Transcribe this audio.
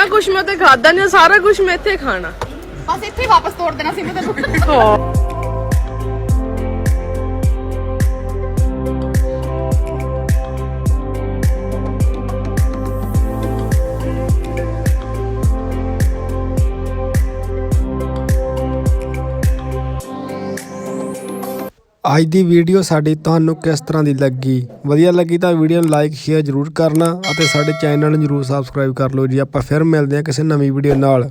ਕਿੰਨਾ ਕੁਛ ਮੈਂ ਉੱਤੇ ਖਾਦਾ ਨਹੀਂ ਸਾਰਾ ਕੁਝ ਮੈਂ ਇੱਥੇ ਖਾਣਾ। ਬਸ ਇੱਥੇ ਹੀ ਵਾਪਸ ਤੋੜ ਦੇਣਾ ਸੀ ਮੈਂ ਤੈਨੂੰ। ਅੱਜ ਦੀ ਵੀਡੀਓ ਸਾਡੀ ਤੁਹਾਨੂੰ ਕਿਸ ਤਰ੍ਹਾਂ ਦੀ ਲੱਗੀ? ਵਧੀਆ ਲੱਗੀ ਤਾਂ ਵੀਡੀਓ ਨੂੰ ਲਾਈਕ ਸ਼ੇਅਰ ਜ਼ਰੂਰ ਕਰਨਾ ਅਤੇ ਸਾਡੇ ਚੈਨਲ ਨੂੰ ਜ਼ਰੂਰ ਸਬਸਕ੍ਰਾਈਬ ਕਰ ਲਓ ਜੀ। ਆਪਾਂ ਫਿਰ ਮਿਲਦੇ ਹਾਂ ਕਿਸੇ ਨਵੀਂ ਵੀਡੀਓ ਨਾਲ।